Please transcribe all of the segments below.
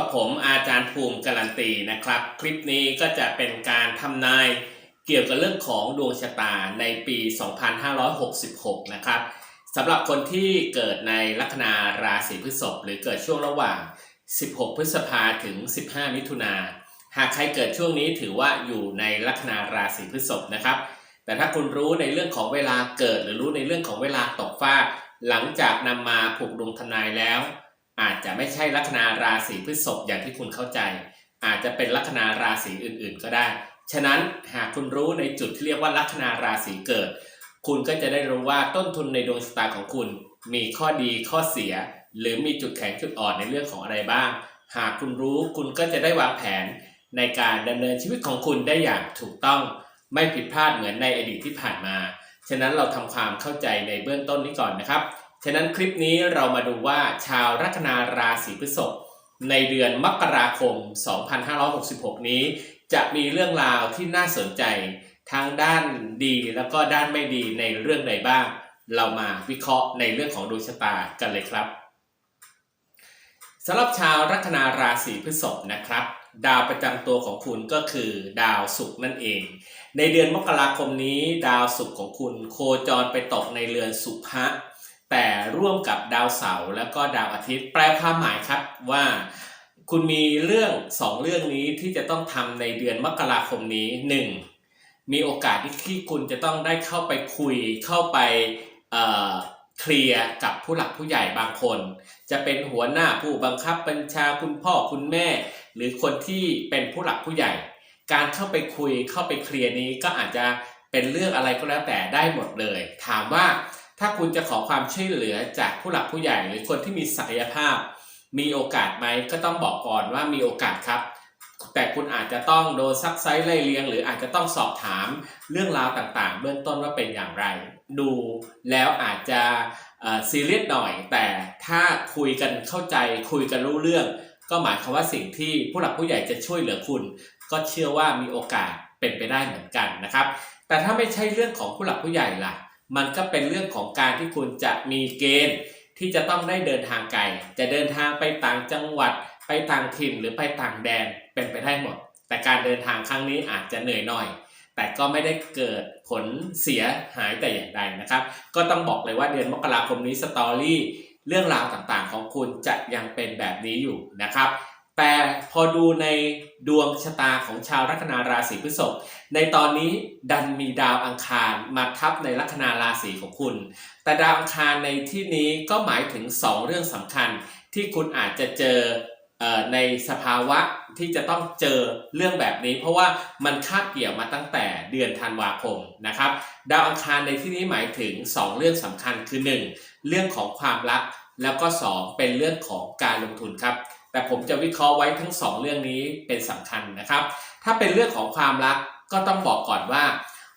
กับผมอาจารย์ภูมิการันตีนะครับ คลิปนี้ก็จะเป็นการทำนายเกี่ยวกับเรื่องของดวงชะตาในปี 2566 นะครับสำหรับคนที่เกิดในลัคนาราศีพฤษภหรือเกิดช่วงระหว่าง 16 พฤษภาถึง 15 มิถุนาหากใครเกิดช่วงนี้ถือว่าอยู่ในลัคนาราศีพฤษภนะครับ แต่ถ้าคุณรู้ในเรื่องของเวลาเกิดหรือรู้ในเรื่องของเวลาตกฟากหลังจากนำมาผูกดวงทำนายแล้ว อาจจะไม่ใช่ลัคนาราศีพฤษภอย่างที่คุณเข้าใจ อาจจะเป็นลัคนาราศีอื่นๆ ก็ได้ ฉะนั้นหากคุณรู้ในจุดที่เรียกว่าลัคนาราศีเกิด คุณก็จะได้รู้ว่าต้นทุนในดวงชะตาของคุณ มีข้อดีข้อเสีย หรือมีจุดแข็งจุดอ่อนในเรื่องของอะไรบ้าง หากคุณรู้คุณก็จะได้วางแผนในการดำเนินชีวิตของคุณได้อย่างถูกต้อง ไม่ผิดพลาดเหมือนในอดีตที่ผ่านมา ฉะนั้นเราทำความเข้าใจในเบื้องต้นนี้ก่อนนะครับ ฉะนั้นคลิปนี้เรามาดูว่าชาวลัคนาราศีพฤษภในเดือนมกราคม 2566 นี้ จะมีเรื่องราวที่น่าสนใจทั้งด้านดีแล้วก็ด้านไม่ดีในเรื่องใดบ้าง เรามาวิเคราะห์ในเรื่องของดวงชะตากันเลยครับสำหรับชาวลัคนาราศีพฤษภนะครับ ดาวประจำตัวของคุณก็คือดาวศุกร์นั่นเอง ในเดือนมกราคมนี้ ดาวศุกร์ของคุณโคจรไปตกในเรือนสุภะ แต่ร่วมกับดาวเสาร์แล้วก็ดาวอาทิตย์ แปลความหมายครับว่าคุณมีเรื่องสองเรื่องนี้ที่จะต้องทำในเดือนมกราคมนี้หนึ่งมีโอกาสที่คุณจะต้องได้เข้าไปคุยเข้าไปเคลียร์กับผู้หลักผู้ใหญ่บางคน จะเป็นหัวหน้าผู้บังคับบัญชาคุณพ่อคุณแม่ หรือคนที่เป็นผู้หลักผู้ใหญ่ การเข้าไปคุยเข้าไปเคลียร์นี้ก็อาจจะเป็นเรื่องอะไรก็แล้วแต่ได้หมดเลย ถามว่า ถ้าคุณจะขอความช่วยเหลือจากผู้หลักผู้ใหญ่หรือคนที่มีศักยภาพ มีโอกาสไหมก็ต้องบอกก่อนว่ามีโอกาสครับ แต่คุณอาจจะต้องโดนซักไซส์ไล่เลียง หรืออาจจะต้องสอบถามเรื่องราวต่างๆ เบื้องต้นว่าเป็นอย่างไร ดูแล้วอาจจะซีเรียสหน่อย แต่ถ้าคุยกันเข้าใจคุยกันรู้เรื่อง ก็หมายความว่าสิ่งที่ผู้หลักผู้ใหญ่จะช่วยเหลือคุณ ก็เชื่อว่ามีโอกาสเป็นไปได้เหมือนกันนะครับ แต่ถ้าไม่ใช่เรื่องของผู้หลักผู้ใหญ่ล่ะ มันก็เป็นเรื่องของการที่คุณจะมีเกณฑ์ที่จะต้องได้เดินทางไกล จะเดินทางไปต่างจังหวัด ไปต่างถิ่นหรือไปต่างแดนเป็นไปได้หมด แต่การเดินทางครั้งนี้อาจจะเหนื่อยหน่อย แต่ก็ไม่ได้เกิดผลเสียหายแต่อย่างใดนะครับ ก็ต้องบอกเลยว่าเดือนมกราคมนี้สตอรี่เรื่องราวต่างๆ ของคุณจะยังเป็นแบบนี้อยู่นะครับ แต่พอดูในดวงชะตาของชาวลัคนาราศีพฤษภในตอนนี้ดันมีดาวอังคารมาทับในลัคนาราศีของคุณ แต่ดาวอังคารในที่นี้ก็หมายถึง 2 เรื่องสำคัญ ที่คุณอาจจะเจอในสภาวะที่จะต้องเจอเรื่องแบบนี้ เพราะว่ามันคาบเกี่ยวมาตั้งแต่เดือนธันวาคมนะครับ ดาวอังคารในที่นี้หมายถึง 2 เรื่องสำคัญคือ 1 เรื่องของความรักแล้วก็ 2 เป็นเรื่องของการลงทุนครับ แต่ผมจะวิเคราะห์ไว้ทั้ง 2 เรื่องนี้เป็นสำคัญนะครับ ถ้าเป็นเรื่องของความรักก็ต้องบอกก่อนว่า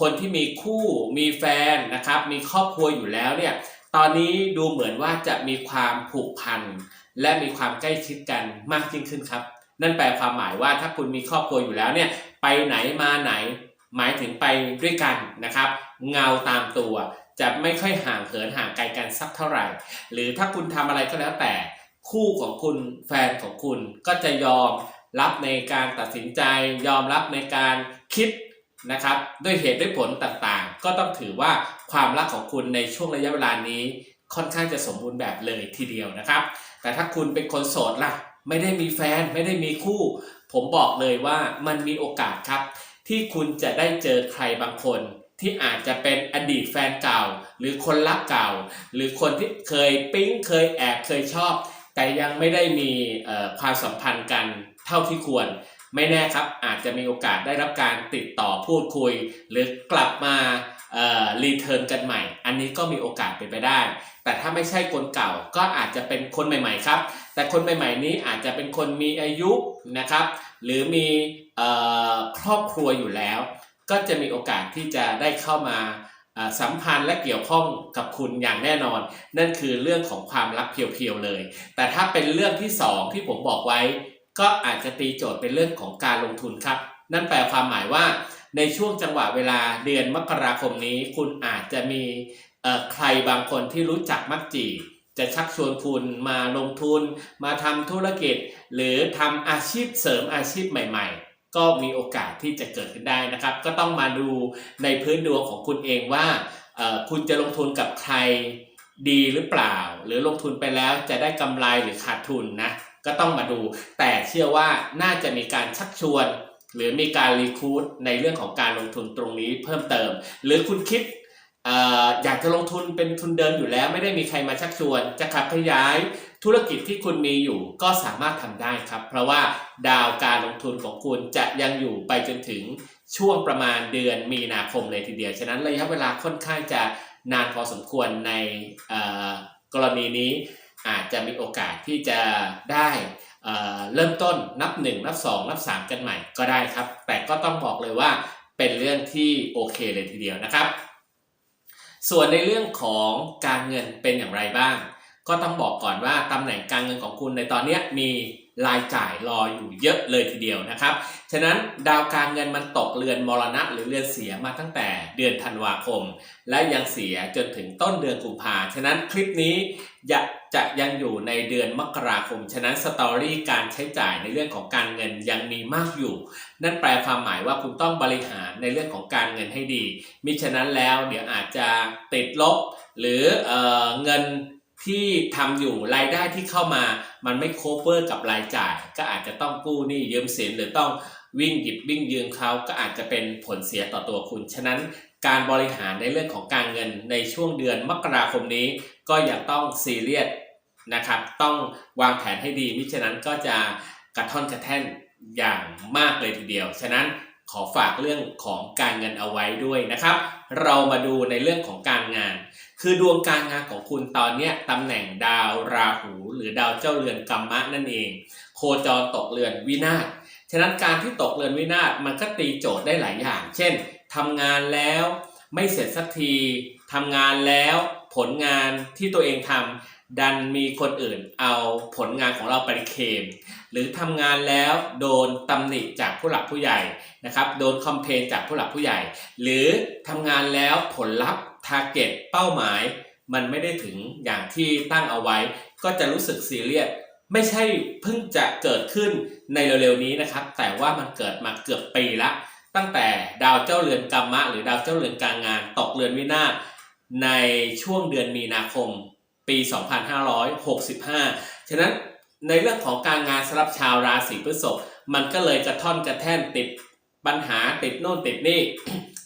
คนที่มีคู่มีแฟนนะครับ มีครอบครัวอยู่แล้วเนี่ยตอนนี้ดูเหมือนว่าจะมีความผูกพันและมีความใกล้ชิดกันมากยิ่งขึ้นครับ นั่นแปลความหมายว่าถ้าคุณมีครอบครัวอยู่แล้วเนี่ยไปไหนมาไหน หมายถึงไปด้วยกันนะครับ เงาตามตัวจะไม่ค่อยห่างเหินห่างไกลกันสักเท่าไหร่ หรือถ้าคุณทำอะไรก็แล้วแต่ คู่ของคุณแฟนของคุณก็จะยอมรับในการตัดสินใจ ยอมรับในการคิดนะครับด้วยเหตุด้วยผลต่างๆ ก็ต้องถือว่าความรักของคุณในช่วงระยะเวลานี้ค่อนข้างจะสมบูรณ์แบบเลยทีเดียวนะครับ แต่ถ้าคุณเป็นคนโสดล่ะ ไม่ได้มีแฟนไม่ได้มีคู่ ผมบอกเลยว่ามันมีโอกาสครับ ที่คุณจะได้เจอใครบางคน ที่อาจจะเป็นอดีตแฟนเก่า หรือคนรักเก่า หรือคนที่เคยปิ๊งเคยแอบเคยชอบ แต่ยังไม่ได้มีความสัมพันธ์กันเท่าที่ควร ไม่แน่ครับอาจจะมีโอกาสได้รับการติดต่อพูดคุย หรือกลับมารีเทิร์นกันใหม่ อันนี้ก็มีโอกาสเป็นไปได้ แต่ถ้าไม่ใช่คนเก่าก็อาจจะเป็นคนใหม่ ๆ ครับ แต่คนใหม่ ๆ นี้อาจจะเป็นคนมีอายุนะครับ หรือมีครอบครัวอยู่แล้ว ก็จะมีโอกาสที่จะได้เข้ามา สัมพันธ์และเกี่ยวข้องกับคุณอย่างแน่นอน นั่นคือเรื่องของความรักเพียวๆเลย แต่ถ้าเป็นเรื่องที่สองที่ผมบอกไว้ ก็อาจจะตีโจทย์เป็นเรื่องของการลงทุนครับ นั่นแปลความหมายว่า ในช่วงจังหวะเวลาเดือนมกราคมนี้ คุณอาจจะมีเอ่อใครบางคนที่รู้จักมักจีจะชักชวนคุณมาลงทุน มาทำธุรกิจ หรือทำอาชีพเสริมอาชีพใหม่ ๆ ก็มีโอกาสที่จะเกิดขึ้นได้นะครับ ก็ต้องมาดูในพื้นดวงของคุณเองว่าคุณจะลงทุนกับใครดีหรือเปล่า หรือลงทุนไปแล้วจะได้กำไรหรือขาดทุนนะก็ต้องมาดู แต่เชื่อว่าน่าจะมีการชักชวน หรือมีการรีคูดในเรื่องของการลงทุนตรงนี้เพิ่มเติม หรือคุณคิดอออยากจะลงทุนเป็นทุนเดิมอยู่แล้ว ไม่ได้มีใครมาชักชวน จะขับขยาย ธุรกิจที่คุณมีอยู่ก็สามารถทำได้ครับ เพราะว่าดาวการลงทุนของคุณจะยังอยู่ไปจนถึงช่วงประมาณเดือนมีนาคมเลยทีเดียว ฉะนั้นระยะเวลาค่อนข้างจะนานพอสมควรในกรณีนี้อาจจะมีโอกาสที่จะได้เเริ่มต้นนับ 1 นับ 2 นับ 3 กันใหม่ก็ได้ครับ แต่ก็ต้องบอกเลยว่าเป็นเรื่องที่โอเคเลยทีเดียวนะครับ ส่วนในเรื่องของการเงินเป็นอย่างไรบ้าง ก็ต้องบอกก่อนว่าตำแหน่งการเงินของคุณในตอนนี้มีรายจ่ายรออยู่เยอะเลยทีเดียวนะครับ ฉะนั้นดาวการเงินมันตกเรือนมรณะหรือเรือนเสียมาตั้งแต่เดือนธันวาคม และยังเสียจนถึงต้นเดือนกุมภาฉะนั้นคลิปนี้จะจะยังอยู่ในเดือนมกราคม ฉะนั้นสตอรี่การใช้จ่ายในเรื่องของการเงินยังมีมากอยู่ นั่นแปลความหมายว่าคุณต้องบริหารในเรื่องของการเงินให้ดี มิฉะนั้นแล้วเดี๋ยวอาจจะติดลบ หรือเออเงิน ที่ทำอยู่รายได้ที่เข้ามา มันไม่โคเวอร์กับรายจ่าย ก็อาจจะต้องกู้หนี้ยืมสินหรือต้องวิ่งหยิบวิ่งยืมเขาก็อาจจะเป็นผลเสียต่อตัวคุณ ฉะนั้นการบริหารในเรื่องของการเงินในช่วงเดือนมกราคมนี้ ก็ยังต้องซีเรียสนะครับ ต้องวางแผนให้ดีมิฉะนั้นก็จะกระท่อนกระแท่นอย่างมากเลยทีเดียว ฉะนั้นขอฝากเรื่องของการเงินเอาไว้ด้วยนะครับ เรามาดูในเรื่องของการงาน คือดวงการงานของคุณตอนเนี้ยตำแหน่งดาวราหู หรือดาวเจ้าเรือนกัมมะนั่นเอง โคจรตกเรือนวินาศฉะนั้นการที่ตกเรือนวินาศมันก็ตีโจทย์ได้หลายอย่าง เช่นทำงานแล้วไม่เสร็จสักทีทำงานแล้วผลงานที่ตัวเองทำดันมีคนอื่นเอาผลงานของเราไปเคม หรือทำงานแล้วโดนตำหนิจากผู้หลักผู้ใหญ่นะครับ โดนคอมเพลนจากผู้หลักผู้ใหญ่ หรือทำงานแล้วผลลัพธ์ ทาร์เก็ตเป้าหมาย มันไม่ได้ถึงอย่างที่ตั้งเอาไว้ ก็จะรู้สึกซีเรียสไม่ใช่เพิ่งจะเกิดขึ้นในเร็วๆนี้นะครับ แต่ว่ามันเกิดมาเกือบปีละ ตั้งแต่ดาวเจ้าเรือนกัมมะ หรือดาวเจ้าเรือนการงานตกเรือนวินาศในช่วงเดือนมีนาคมปี 2565 ฉะนั้นในเรื่องของการงานสำหรับชาวราศีพฤษภมันก็เลยกระท่อนกระแท่นติดปัญหาติดโน่นติดนี่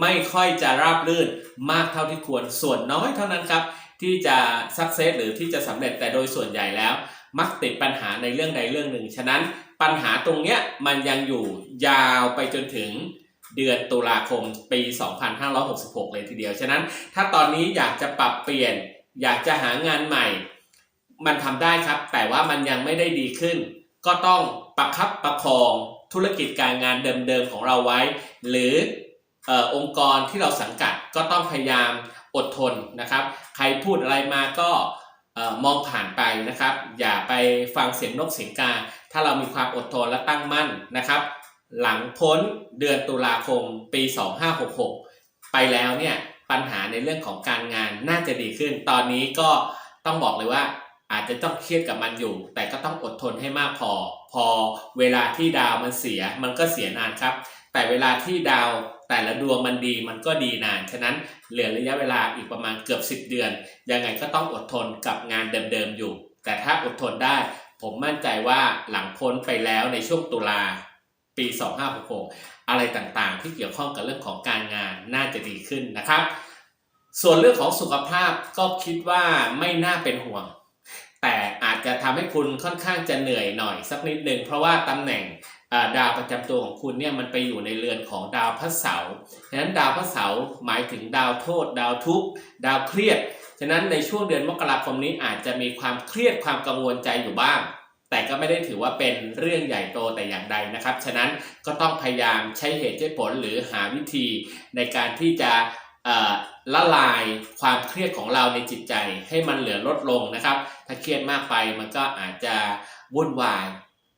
ไม่ค่อยจะราบรื่นมากเท่าที่ควรส่วนน้อยเท่านั้นครับ ที่จะสักเซสหรือที่จะสำเร็จแต่โดยส่วนใหญ่แล้ว มักติดปัญหาในเรื่องใดเรื่องหนึ่ง ฉะนั้นปัญหาตรงเนี้ยมันยังอยู่ยาวไปจนถึงเดือนตุลาคมปี 2566 เลยทีเดียว ฉะนั้นถ้าตอนนี้อยากจะปรับเปลี่ยน อยากจะหางานใหม่ มันทำได้ครับ แต่ว่ามันยังไม่ได้ดีขึ้น ก็ต้องประคับประคองธุรกิจการงานเดิมๆของเราไว้ หรือ องค์กรที่เราสังกัดก็ต้องพยายามอดทนนะครับ ใครพูดอะไรมาก็มองผ่านไปนะครับ อย่าไปฟังเสียงนกเสียงกา ถ้าเรามีความอดทนและตั้งมั่นนะครับ หลังพ้นเดือนตุลาคมปี 2566 ไปแล้วเนี่ยปัญหาในเรื่องของการงานน่าจะดีขึ้น ตอนนี้ก็ต้องบอกเลยว่าอาจจะต้องเครียดกับมันอยู่ แต่ก็ต้องอดทนให้มากพอ พอเวลาที่ดาวมันเสียมันก็เสียนานครับ แต่เวลาที่ดาว แต่ละดวงมันดีมันก็ดีนาน ฉะนั้นเหลือระยะเวลาอีกประมาณเกือบ 10 เดือน ยังไงก็ต้องอดทนกับงานเดิมๆอยู่ แต่ถ้าอดทนได้ ผมมั่นใจว่าหลังพ้นไปแล้วในช่วงตุลาปี 2566 อะไรต่างๆ ที่เกี่ยวข้องกับเรื่องของการงานน่าจะดีขึ้นนะครับ ส่วนเรื่องของสุขภาพก็คิดว่าไม่น่าเป็นห่วง แต่อาจจะทำให้คุณค่อนข้างจะเหนื่อยหน่อยสักนิดนึงเพราะว่าตำแหน่ง ดาวประจำตัวของคุณเนี่ยมันไปอยู่ในเรือนของดาวพระเสาร์ฉะนั้นดาวพระเสาร์หมายถึงดาวโทษ ดาวทุกข์ ดาวเครียด ฉะนั้นในช่วงเดือนมกราคมนี้อาจจะมีความเครียดความกังวลใจอยู่บ้าง แต่ก็ไม่ได้ถือว่าเป็นเรื่องใหญ่โตแต่อย่างใดนะครับ ฉะนั้นก็ต้องพยายามใช้เหตุใช้ผลหรือหาวิธีในการที่จะละลายความเครียดของเราในจิตใจให้มันเหลือลดลงนะครับ ถ้าเครียดมากไปมันก็อาจจะวุ่นวาย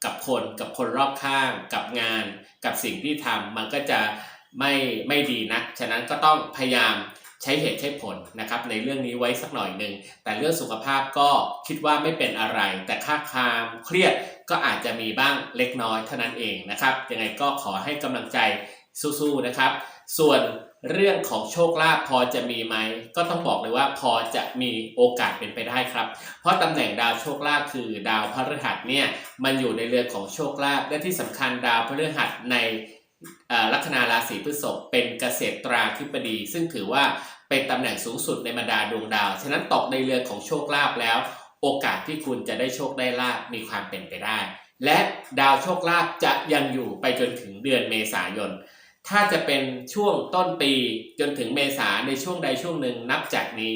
กับคนกับคนรอบข้าง กับงาน กับสิ่งที่ทำมันก็จะไม่ไม่ดีนัก ฉะนั้นก็ต้องพยายามใช้เหตุใช้ผลนะครับในเรื่องนี้ไว้สักหน่อยหนึ่ง แต่เรื่องสุขภาพก็คิดว่าไม่เป็นอะไร แต่ค่าความเครียดก็อาจจะมีบ้างเล็กน้อยเท่านั้นเองนะครับ ยังไงก็ขอให้กำลังใจสู้ๆนะครับ ส่วน เรื่องของโชคลาภพอจะมีไหม ก็ต้องบอกเลยว่าพอจะมีโอกาสเป็นไปได้ครับ เพราะตำแหน่งดาวโชคลาภคือดาวพฤหัสเนี่ยมันอยู่ในเรือนของโชคลาภและที่สำคัญดาวพฤหัสในอ่อลัคนาราศีพฤษภเป็นเกษตราธิบดี ซึ่งถือว่าเป็นตำแหน่งสูงสุดในบรรดาดวงดาว ฉะนั้นตกในเรือนของโชคลาภแล้ว โอกาสที่คุณจะได้โชคได้ลาภมีความเป็นไปได้ และดาวโชคลาภจะยังอยู่ไปจนถึงเดือนเมษายน ถ้าจะเป็นช่วงต้นปีจนถึงเมษาในช่วงใดช่วงหนึ่งนับจากนี้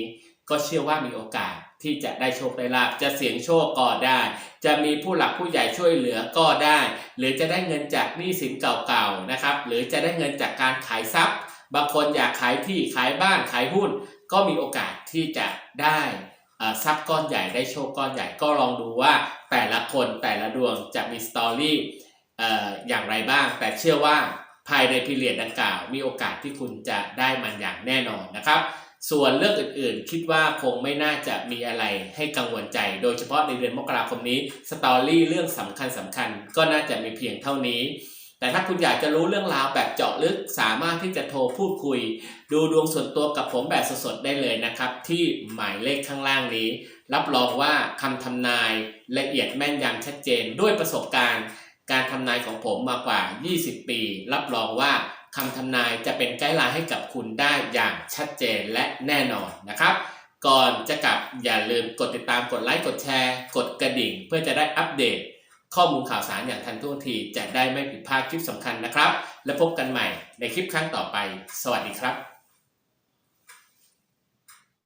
ก็เชื่อว่ามีโอกาสที่จะได้โชคได้ลาบจะเสี่ยงโชคก็ได้ จะมีผู้หลักผู้ใหญ่ช่วยเหลือก็ได้ หรือจะได้เงินจากหนี้สินเก่าๆนะครับ หรือจะได้เงินจากการขายทรัพย์ บางคนอยากขายที่ขายบ้านขายหุ้น ก็มีโอกาสที่จะได้ทรัพย์ก้อนใหญ่ได้โชคก้อนใหญ่ก็ลองดูว่าแต่ละคนแต่ละดวงจะมีสตอรี่อย่างไรบ้าง แต่เชื่อว่า ภายในพีเรียดดังกล่าว มีโอกาสที่คุณจะได้มันอย่างแน่นอนนะครับ ส่วนเรื่องอื่นๆ คิดว่าคงไม่น่าจะมีอะไรให้กังวลใจ โดยเฉพาะในเดือนมกราคมนี้สตอรี่เรื่องสำคัญสำคัญๆก็น่าจะมีเพียงเท่านี้แต่ถ้าคุณอยากจะรู้เรื่องราวแบบเจาะลึกสามารถที่จะโทรพูดคุย ดูดวงส่วนตัวกับผมแบบสดๆได้เลยนะครับ ที่หมายเลขข้างล่างนี้ รับรองว่าคำทำนายละเอียดแม่นยำชัดเจนด้วยประสบการณ์ การทำนายของผมมากว่า 20 ปี รับรองว่าคำทำนายจะเป็นไกด์ไลน์ให้กับคุณได้อย่างชัดเจนและแน่นอนนะครับ ก่อนจะกลับอย่าลืมกดติดตามกดไลค์กดแชร์ กดกระดิ่ง เพื่อจะได้อัปเดต ข้อมูลข่าวสารอย่างทันท่วงทีจะได้ไม่ผิดพลาดคลิปสำคัญนะครับ และพบกันใหม่ในคลิปครั้งต่อไป สวัสดีครับ